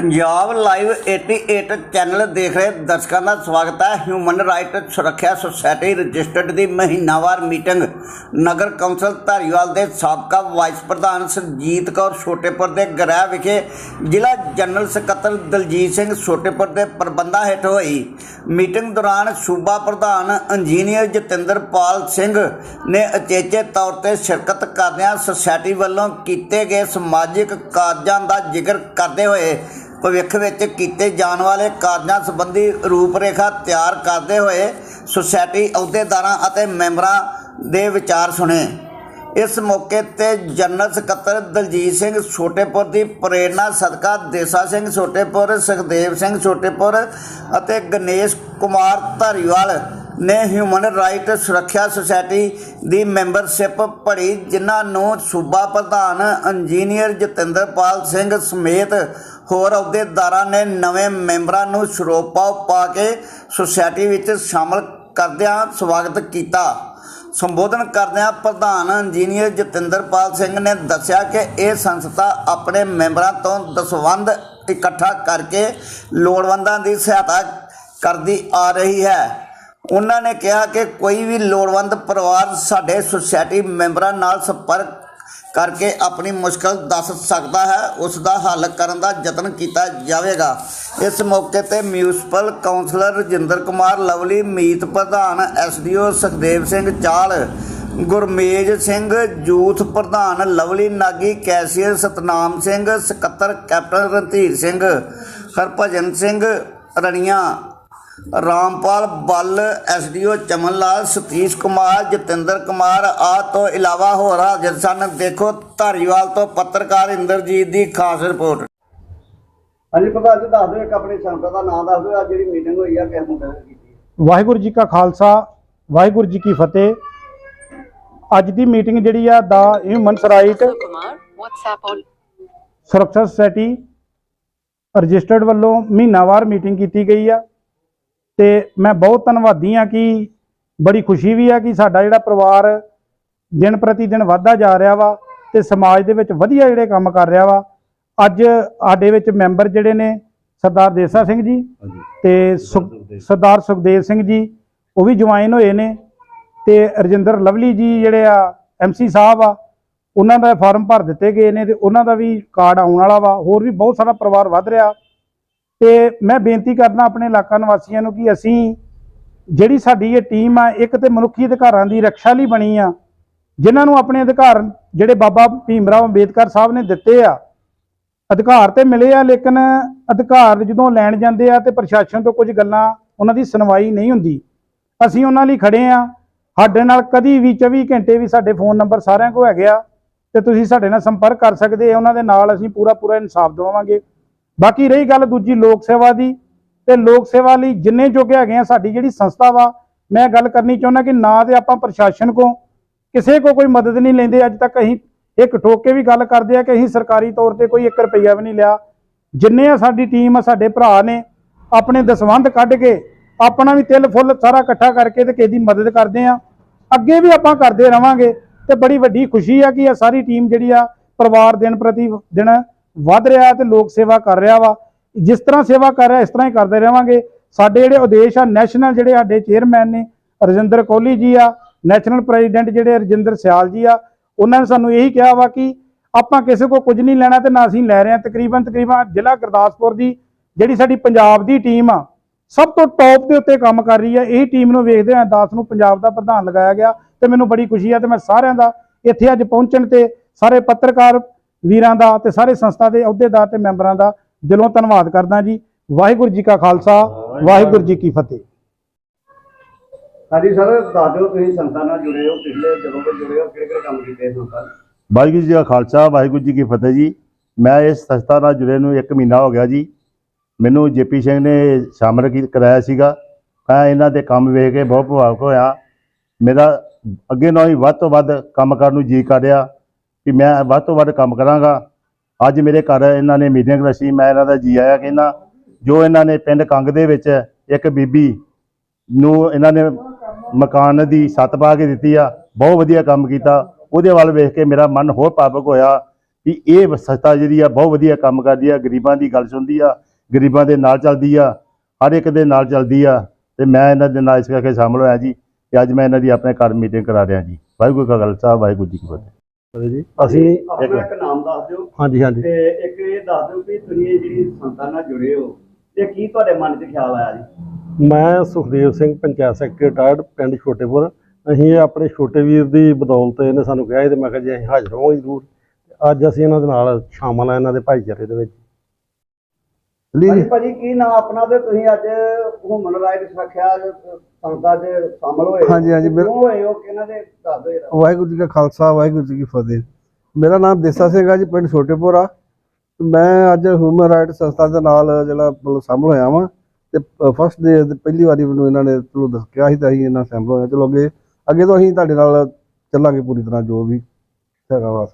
Punjab live 88 channel ਦੇਖ ਰਹੇ ਦਰਸ਼ਕਾਂ ਦਾ ਸਵਾਗਤ ਹੈ। ਹਿਊਮਨ ਰਾਈਟ ਸੁਰੱਖਿਆ ਸੁਸਾਇਟੀ ਰਜਿਸਟਰਡ ਦੀ ਮਹੀਨਾਵਾਰ ਮੀਟਿੰਗ। ਨਗਰ ਕੌਂਸਲ ਧਾਰੀਵਾਲ ਦੇ ਸਾਬਕਾ ਵਾਈਸ ਪ੍ਰਧਾਨ ਸਰਜੀਤ ਕੌਰ ਛੋਟੇਪੁਰ ਦੇ ਗ੍ਰਹਿ ਵਿਖੇ ਜ਼ਿਲ੍ਹਾ ਜਨਰਲ ਸਕੱਤਰ ਦਲਜੀਤ ਸਿੰਘ ਛੋਟੇਪੁਰ ਦੇ ਪ੍ਰਬੰਧਾਂ ਹੇਠ ਹੋਈ। ਮੀਟਿੰਗ ਦੌਰਾਨ ਸੂਬਾ ਪ੍ਰਧਾਨ ਇੰਜੀਨੀਅਰ ਜਤਿੰਦਰਪਾਲ ਸਿੰਘ ਨੇ ਅਚੇਚੇ ਤੌਰ ਤੇ ਸ਼ਿਰਕਤ ਕਰਦਿਆਂ ਸੁਸਾਇਟੀ ਵੱਲੋਂ ਕੀਤੇ ਗਏ ਸਮਾਜਿਕ ਕਾਰਜਾਂ ਦਾ ਜ਼ਿਕਰ ਕਰਦੇ ਹੋਏ ਭਵਿੱਖ ਵਿੱਚ ਕੀਤੇ ਜਾਣ ਵਾਲੇ ਕਾਰਜਾਂ ਸੰਬੰਧੀ ਰੂਪਰੇਖਾ ਤਿਆਰ ਕਰਦੇ ਹੋਏ ਸੁਸਾਇਟੀ ਅਹੁਦੇਦਾਰਾਂ ਅਤੇ ਮੈਂਬਰਾਂ ਦੇ ਵਿਚਾਰ ਸੁਣੇ। ਇਸ ਮੌਕੇ ਤੇ ਜਨਰਲ ਸਕੱਤਰ ਦਲਜੀਤ ਸਿੰਘ ਛੋਟੇਪੁਰ ਦੀ ਪ੍ਰੇਰਣਾ ਸਦਕਾ ਦੇਸਾ ਸਿੰਘ ਛੋਟੇਪੁਰ, ਸੁਖਦੇਵ ਸਿੰਘ ਛੋਟੇਪੁਰ ਅਤੇ ਗਣੇਸ਼ ਕੁਮਾਰ ਧਾਰੀਵਾਲ ਨੇ ਹਿਊਮਨ ਰਾਈਟ ਸੁਰੱਖਿਆ ਸੁਸਾਇਟੀ ਦੀ ਮੈਂਬਰਸ਼ਿਪ ਪੜੀ ਜਿਨ੍ਹਾਂ ਨੂੰ ਸੂਬਾ ਪ੍ਰਧਾਨ ਇੰਜੀਨੀਅਰ ਜਤਿੰਦਰਪਾਲ ਸਿੰਘ ਸਮੇਤ ਹੋਰ ਅਹੁਦੇਦਾਰਾਂ ਨੇ ਨਵੇਂ ਮੈਂਬਰਾਂ ਨੂੰ ਸ਼ਰੋਪਾ ਪਾ ਕੇ ਸੁਸਾਇਟੀ ਵਿੱਚ ਸ਼ਾਮਲ ਕਰਦਿਆਂ ਸਵਾਗਤ ਕੀਤਾ। ਸੰਬੋਧਨ ਕਰਦਿਆਂ ਪ੍ਰਧਾਨ ਇੰਜੀਨੀਅਰ ਜਤਿੰਦਰਪਾਲ ਸਿੰਘ ਨੇ ਦੱਸਿਆ ਕਿ ਇਹ ਸੰਸਥਾ ਆਪਣੇ ਮੈਂਬਰਾਂ ਤੋਂ ਦਸਵੰਧ ਇਕੱਠਾ ਕਰਕੇ ਲੋੜਵੰਦਾਂ ਦੀ ਸਹਾਇਤਾ ਕਰਦੀ ਆ ਰਹੀ ਹੈ। ਉਹਨਾਂ ਨੇ ਕਿਹਾ ਕਿ ਕੋਈ ਵੀ ਲੋੜਵੰਦ ਪਰਿਵਾਰ ਸਾਡੇ ਸੁਸਾਇਟੀ ਮੈਂਬਰਾਂ ਨਾਲ ਸੰਪਰਕ ਕਰਕੇ ਆਪਣੀ ਮੁਸ਼ਕਲ ਦੱਸ ਸਕਦਾ ਹੈ, ਉਸ ਦਾ ਹੱਲ ਕਰਨ ਦਾ ਯਤਨ ਕੀਤਾ ਜਾਵੇਗਾ। ਇਸ ਮੌਕੇ ਤੇ municipal councillor Rajinder Kumar, Lovely ਮੀਤ ਪ੍ਰਧਾਨ ਐਸਡੀਓ ਸੁਖਦੇਵ ਸਿੰਘ ਚਾਲ, ਗੁਰਮੇਜ ਸਿੰਘ ਯੂਥ ਪ੍ਰਧਾਨ ਲਵਲੀ ਨਾਗੀ, ਕੈਸ਼ੀਅਰ ਸਤਨਾਮ ਸਿੰਘ, ਸਕੱਤਰ ਕੈਪਟਨ ਰਣਧੀਰ ਸਿੰਘ, ਹਰਭਜਨ ਸਿੰਘ ਰਣੀਆਂ ਰਾਮਪਾਲ ਬੱਲ ਐਸਡੀਓ ਚਮਨ ਲਾਲ ਸਤੀਸ਼ ਕੁਮਾਰ ਜਤਿੰਦਰ ਕੁਮਾਰ ਆ ਤੋਂ ਇਲਾਵਾ ਹੋਰ ਹਾਜ਼ਰ ਸਨ। ਦੇਖੋ ਧਾਰੀਵਾਲ ਤੋਂ ਪੱਤਰਕਾਰ ਇੰਦਰਜੀਤ ਦੀ ਖਾਸ ਰਿਪੋਰਟ। ਹਾਂਜੀ ਪ੍ਰਧਾਨ ਜੀ ਦੱਸ ਦਿਓ ਇੱਕ ਆਪਣੀ ਸੰਸਥਾ ਦਾ ਨਾਮ ਦੱਸ ਦਿਓ। ਅੱਜ ਜਿਹੜੀ ਮੀਟਿੰਗ ਹੋਈ ਆ ਕਿਸ ਮੁੱਦੇ ਤੇ ਕੀਤੀ ਵਾਹਿਗੁਰੂ ਜੀ ਕਾ ਖਾਲਸਾ ਵਾਹਿਗੁਰੂ ਜੀ ਕੀ ਫਤਿਹ। ਅੱਜ ਦੀ ਮੀਟਿੰਗ ਜਿਹੜੀ ਆ ਦਾ ਹਿਊਮਨ ਰਾਈਟ ਸੁਰੱਖਿਆ ਸੁਸਾਇਟੀ ਰਜਿਸਟਰਡ ਵੱਲੋਂ ਮਹੀਨਾਵਾਰ ਮੀਟਿੰਗ ਕੀਤੀ ਗਈ ਆ। ਤੇ ਮੈਂ ਬਹੁਤ ਧੰਨਵਾਦੀ ਆ ਕਿ ਬੜੀ ਖੁਸ਼ੀ ਵੀ ਆ ਕਿ ਸਾਡਾ ਜਿਹੜਾ ਪਰਿਵਾਰ ਦਿਨ ਪ੍ਰਤੀ ਦਿਨ ਵਧਦਾ ਜਾ ਰਿਹਾ ਵਾ ਤੇ ਸਮਾਜ ਦੇ ਵਿੱਚ ਵਧੀਆ ਜਿਹੜੇ ਕੰਮ ਕਰ ਰਿਹਾ ਵਾ। ਅੱਜ ਸਾਡੇ ਵਿੱਚ ਮੈਂਬਰ ਜਿਹੜੇ ਨੇ ਸਰਦਾਰ ਦੇਸਾ ਸਿੰਘ ਜੀ ਤੇ ਸਰਦਾਰ ਸੁਖਦੇਵ। ਸਿੰਘ ਜੀ ਉਹ ਵੀ ਜੁਆਇਨ ਹੋਏ ਨੇ ਤੇ ਰਜਿੰਦਰ ਲਵਲੀ ਜੀ ਜਿਹੜੇ ਆ ਐਮਸੀ ਸਾਹਿਬ ਆ ਉਹਨਾਂ ਦਾ ਫਾਰਮ ਭਰ ਦਿੱਤੇ ਗਏ ਨੇ ਤੇ ਉਹਨਾਂ ਦਾ ਵੀ ਕਾਰਡ ਆਉਣ ਵਾਲਾ ਵਾ। ਹੋਰ ਵੀ ਬਹੁਤ ਸਾਰਾ ਪਰਿਵਾਰ ਵੱਧ ਰਿਹਾ। ਤੇ ਮੈਂ ਬੇਨਤੀ ਕਰਦਾ ਆਪਣੇ ਇਲਾਕਾ ਨਿਵਾਸੀਆਂ ਨੂੰ ਕਿ ਅਸੀਂ ਜਿਹੜੀ ਸਾਡੀ ਇਹ ਟੀਮ ਆ, ਇੱਕ ਤੇ ਮਨੁੱਖੀ ਅਧਿਕਾਰਾਂ ਦੀ ਰੱਖਿਆ ਲਈ ਬਣੀ ਆ, ਜਿਨ੍ਹਾਂ ਨੂੰ ਆਪਣੇ ਅਧਿਕਾਰ ਜਿਹੜੇ ਬਾਬਾ ਭੀਮ ਰਾਓ ਅੰਬੇਦਕਰ ਸਾਹਿਬ ਨੇ ਦਿੱਤੇ ਆ, ਅਧਿਕਾਰ ਤੇ ਮਿਲੇ ਆ, ਲੇਕਿਨ ਅਧਿਕਾਰ ਜਦੋਂ ਲੈਣ ਜਾਂਦੇ ਆ ਤੇ ਪ੍ਰਸ਼ਾਸਨ ਤੋਂ ਕੁਝ ਗੱਲਾਂ ਉਹਨਾਂ ਦੀ ਸੁਣਵਾਈ ਨਹੀਂ ਹੁੰਦੀ। ਅਸੀਂ ਉਹਨਾਂ ਲਈ ਖੜੇ ਆ, ਸਾਡੇ ਨਾਲ ਕਦੀ ਵੀ 24 ਘੰਟੇ ਵੀ ਸਾਡੇ ਫੋਨ ਨੰਬਰ ਸਾਰਿਆਂ ਕੋਲ ਹੈਗੇ ਆ, ਤੇ ਤੁਸੀਂ ਸਾਡੇ ਨਾਲ ਸੰਪਰਕ ਕਰ ਸਕਦੇ ਆ, ਉਹਨਾਂ ਦੇ ਨਾਲ ਅਸੀਂ ਪੂਰਾ ਪੂਰਾ ਇਨਸਾਫ ਦਿਵਾਵਾਂਗੇ ਬਾਕੀ ਰਹੀ ਗੱਲ ਦੂਜੀ ਲੋਕ ਸੇਵਾ ਦੀ, ਤੇ ਲੋਕ ਸੇਵਾ ਲਈ ਜਿੰਨੇ ਜੋਗੇ ਹੈਗੇ ਆ ਸਾਡੀ ਜਿਹੜੀ ਸੰਸਥਾ ਵਾ, ਮੈਂ ਗੱਲ ਕਰਨੀ ਚਾਹੁੰਦਾ ਕਿ ਨਾ ਤੇ ਆਪਾਂ ਪ੍ਰਸ਼ਾਸਨ ਕੋ ਕਿਸੇ ਕੋ ਕੋਈ ਮਦਦ ਨਹੀਂ ਲੈਂਦੇ, ਅੱਜ ਤੱਕ ਅਸੀਂ ਇੱਕ ਠੋਕ ਕੇ ਵੀ ਗੱਲ ਕਰਦੇ ਆ ਕਿ ਅਸੀਂ ਸਰਕਾਰੀ ਤੌਰ ਤੇ ਕੋਈ 1 ਰੁਪਈਆ ਵੀ ਨਹੀਂ ਲਿਆ। ਜਿੰਨੇ ਆ ਸਾਡੀ ਟੀਮ ਆ, ਸਾਡੇ ਭਰਾ ਨੇ, ਆਪਣੇ ਦਸਵੰਧ ਕੱਢ ਕੇ ਆਪਣਾ ਵੀ ਤਿਲ ਫੁੱਲ ਸਾਰਾ ਇਕੱਠਾ ਕਰਕੇ ਤੇ ਕਿਸੇ ਦੀ ਮਦਦ ਕਰਦੇ ਆ। ਅੱਗੇ ਵੀ ਆਪਾਂ ਕਰਦੇ ਰਵਾਂਗੇ, ਤੇ ਬੜੀ ਵੱਡੀ ਖੁਸ਼ੀ ਆ ਕਿ ਇਹ ਸਾਰੀ ਟੀਮ ਜਿਹੜੀ ਆ, ਪਰਿਵਾਰ ਦਿਨ ਪ੍ਰਤੀ ਦਿਨ ਵੱਧ ਰਿਹਾ ਤੇ ਲੋਕ ਸੇਵਾ ਕਰ ਰਿਹਾ ਵਾ। ਜਿਸ ਤਰ੍ਹਾਂ ਸੇਵਾ ਕਰ ਰਿਹਾ, ਇਸ ਤਰ੍ਹਾਂ ਹੀ ਕਰਦੇ ਰਵਾਂਗੇ ਸਾਡੇ ਜਿਹੜੇ ਉਦੇਸ਼ ਆ ਨੈਸ਼ਨਲ ਜਿਹੜੇ ਸਾਡੇ ਚੇਅਰਮੈਨ ਨੇ, ਰਜਿੰਦਰ ਕੋਹਲੀ ਜੀ ਆ ਨੈਸ਼ਨਲ ਪ੍ਰੈਜ਼ੀਡੈਂਟ ਜਿਹੜੇ ਰਜਿੰਦਰ ਸਿਆਲ ਜੀ ਆ, ਉਹਨਾਂ ਨੇ ਸਾਨੂੰ ਇਹੀ ਕਿਹਾ ਵਾ ਕਿ ਆਪਾਂ ਕਿਸੇ ਕੋ ਕੁਝ ਨਹੀਂ ਲੈਣਾ ਤੇ ਨਾ ਅਸੀਂ ਲੈ ਰਹੇ ਹਾਂ। ਤਕਰੀਬਨ ਤਕਰੀਬਨ ਜ਼ਿਲ੍ਹਾ ਗੁਰਦਾਸਪੁਰ ਦੀ ਜਿਹੜੀ ਸਾਡੀ ਪੰਜਾਬ ਦੀ ਟੀਮ ਆ, ਸਭ ਤੋਂ ਟੌਪ ਦੇ ਉੱਤੇ ਕੰਮ ਕਰ ਰਹੀ ਹੈ ਇਹ ਟੀਮ ਨੂੰ ਵੇਖਦੇ ਹੋਏ ਦਾਸ ਨੂੰ ਪੰਜਾਬ ਦਾ ਪ੍ਰਧਾਨ ਲਗਾਇਆ ਗਿਆ ਤੇ ਮੈਨੂੰ ਬੜੀ ਖੁਸ਼ੀ ਹੈ ਤੇ ਮੈਂ ਸਾਰਿਆਂ ਦਾ ਇੱਥੇ ਅੱਜ ਪਹੁੰਚਣ ਤੇ ਸਾਰੇ ਪੱਤਰਕਾਰ ਵੀਰਾਂ ਦਾ ਤੇ ਸਾਰੇ ਸੰਸਥਾ ਦੇ ਅਹੁਦੇਦਾਰ ਤੇ ਮੈਂਬਰਾਂ ਦਾ ਦਿਲੋਂ ਧੰਨਵਾਦ ਕਰਦਾ ਜੀ। ਵਾਹਿਗੁਰੂ ਜੀ ਕਾ ਖਾਲਸਾ ਵਾਹਿਗੁਰੂ ਜੀ ਕੀ ਫਤਿਹ। ਹਾਂਜੀ ਸਰ ਦੱਸ ਦਿਓ ਤੁਸੀਂ ਸੰਤਾਂ ਨਾਲ ਜੁੜੇ ਹੋ ਪਿਛਲੇ ਜਦੋਂ ਤੋਂ ਜੁੜੇ ਹੋ ਕਿਹੜੇ ਕਿਹੜੇ ਕੰਮ ਕੀਤੇ ਸੰਤਾਂ ਵਾਹਿਗੁਰੂ ਜੀ ਕਾ ਖਾਲਸਾ ਵਾਹਿਗੁਰੂ ਜੀ ਕੀ ਫਤਿਹ ਜੀ। ਮੈਂ ਇਸ ਸੰਸਥਾ ਨਾਲ ਜੁੜੇ ਨੂੰ 1 ਮਹੀਨਾ ਹੋ ਗਿਆ ਜੀ। ਮੈਨੂੰ ਜੇਪੀ ਸਿੰਘ ਨੇ ਸ਼ਾਮਲ ਕਰਾਇਆ ਸੀਗਾ। ਮੈਂ ਇਹਨਾਂ ਦੇ ਕੰਮ ਵੇਖ ਕੇ ਬਹੁਤ ਪ੍ਰਭਾਵਿਤ ਹੋਇਆ। ਮੇਰਾ ਅੱਗੇ ਨਾਲੋਂ ਹੀ ਵੱਧ ਤੋਂ ਵੱਧ ਕੰਮ ਕਰਨ ਨੂੰ ਜੀ ਕਰ ਰਿਹਾ। ਕਿ ਮੈਂ ਵੱਧ ਤੋਂ ਵੱਧ ਕੰਮ ਕਰਾਂਗਾ। ਅੱਜ ਮੇਰੇ ਘਰ ਇਹਨਾਂ ਨੇ ਮੀਟਿੰਗ ਰੱਖੀ, ਮੈਂ ਇਹਨਾਂ ਦਾ ਜੀ ਆਇਆ ਕਹਿੰਦਾ, ਜੋ ਇਹਨਾਂ ਨੇ ਪਿੰਡ ਕੰਗ ਦੇ ਵਿੱਚ ਇੱਕ ਬੀਬੀ ਨੂੰ ਇਹਨਾਂ ਨੇ ਮਕਾਨ ਦੀ ਛੱਤ ਪਾ ਕੇ ਦਿੱਤੀ ਆ, ਬਹੁਤ ਵਧੀਆ ਕੰਮ ਕੀਤਾ। ਉਹਦੇ ਵੱਲ ਵੇਖ ਕੇ ਮੇਰਾ ਮਨ ਹੋਰ ਪਾਵਕ ਹੋਇਆ ਵੀ ਇਹ ਸੰਸਥਾ ਜਿਹੜੀ ਆ, ਬਹੁਤ ਵਧੀਆ ਕੰਮ ਕਰਦੀ ਆ, ਗਰੀਬਾਂ ਦੀ ਗੱਲ ਸੁਣਦੀ ਆ, ਗਰੀਬਾਂ ਦੇ ਨਾਲ ਚੱਲਦੀ ਆ, ਹਰ ਇੱਕ ਦੇ ਨਾਲ ਚੱਲਦੀ ਆ। ਤੇ ਮੈਂ ਇਹਨਾਂ ਦੇ ਨਾਲ ਇਸ ਕਰਕੇ ਸ਼ਾਮਲ ਹੋਇਆ ਜੀ ਤੇ ਅੱਜ ਮੈਂ ਇਹਨਾਂ ਦੀ ਆਪਣੇ ਘਰ ਮੀਟਿੰਗ ਕਰਾ ਰਿਹਾ ਜੀ। ਵਾਹਿਗੁਰੂ ਕਾ ਖਾਲਸਾ, ਵਾਹਿਗੁਰੂ ਜੀ ਕੀ ਫਤਿਹ। ਜੀ? ਅਸੀਂ ਆਪਣਾ ਇੱਕ ਨਾਮ ਦੱਸ ਦਿਓ। ਹਾਂਜੀ ਹਾਂਜੀ। ਤੇ ਇੱਕ ਇਹ ਦੱਸ ਦਿਓ ਕਿ ਤੁਸੀਂ ਇਹ ਜਿਹੜੀ ਸੰਸਥਾ ਨਾਲ ਜੁੜੇ ਹੋ ਤੇ ਕੀ ਤੁਹਾਡੇ ਮਨ 'ਚ ਖਿਆਲ ਆਇਆ ਜੀ? ਮੈਂ ਸੁਖਦੇਵ ਸਿੰਘ ਪੰਚਾਇਤ ਸੈਕਟਰੀ ਰਿਟਾਇਰਡ ਪਿੰਡ ਛੋਟੇਪੁਰ। ਅਸੀਂ ਇਹ ਆਪਣੇ ਛੋਟੇ ਵੀਰ ਦੀ ਬਦੌਲਤ ਇਹਨੇ ਸਾਨੂੰ ਕਿਹਾ ਸੀ ਤੇ ਮੈਂ ਕਿਹਾ ਜੀ ਅਸੀਂ ਹਾਜ਼ਰ ਹੋਵਾਂਗੇ ਜ਼ਰੂਰ। ਅੱਜ ਅਸੀਂ ਇਹਨਾਂ ਦੇ ਨਾਲ ਸ਼ਾਮਲ ਆ ਇਹਨਾਂ ਦੇ ਭਾਈਚਾਰੇ ਦੇ ਵਿੱਚ। ਹਾਂਜੀ ਭਾਜੀ ਕੀ ਨਾਮ ਆਪਣਾ ਤੇ ਤੁਸੀਂ ਅੱਜ ਹਿਊਮਨ ਰਾਈਟਸ ਰੱਖਿਆ ਸੰਸਥਾ 'ਚ ਸ਼ਾਮਲ ਹੋਏ? ਹਾਂਜੀ, ਹਾਂਜੀ, ਬਿਲ- ਕਿਉਂ ਹੋਏ ਹੋ? ਕਿਹਨਾਂ ਦੇ ਦੱਸ ਦਿਓ ਜਰਾ। ਵਾਹਿਗੁਰੂ ਜੀ ਕਾ ਖਾਲਸਾ ਵਾਹਿਗੁਰੂ ਜੀ ਕੀ ਫਤਿਹ। ਮੇਰਾ ਨਾਮ ਦੇਸਾ ਸਿੰਘ ਆ ਜੀ ਪਿੰਡ ਛੋਟੇਪੁਰਾ ਮੈਂ ਅੱਜ ਹਿਊਮਨ ਰਾਈਟ ਸੰਸਥਾ ਦੇ ਨਾਲ ਜਿਹੜਾ ਮਤਲਬ ਸ਼ਾਮਲ ਹੋਇਆ ਵਾਂ ਤੇ ਫਸਟ ਡੇ ਪਹਿਲੀ ਵਾਰੀ ਮੈਨੂੰ ਇਹਨਾਂ ਨੇ ਚਲੋ ਦੱਸ ਕਿਹਾ ਸੀ ਤਾਂ ਅਸੀਂ ਇਹਨਾਂ ਸ਼ਾਮਲ ਹੋਇਆ ਚਲੋ ਅੱਗੇ ਅੱਗੇ ਤੋਂ ਅਸੀਂ ਤੁਹਾਡੇ ਨਾਲ ਚੱਲਾਂਗੇ ਪੂਰੀ ਤਰ੍ਹਾਂ ਜੋ ਵੀ ਹੈਗਾ ਵਾ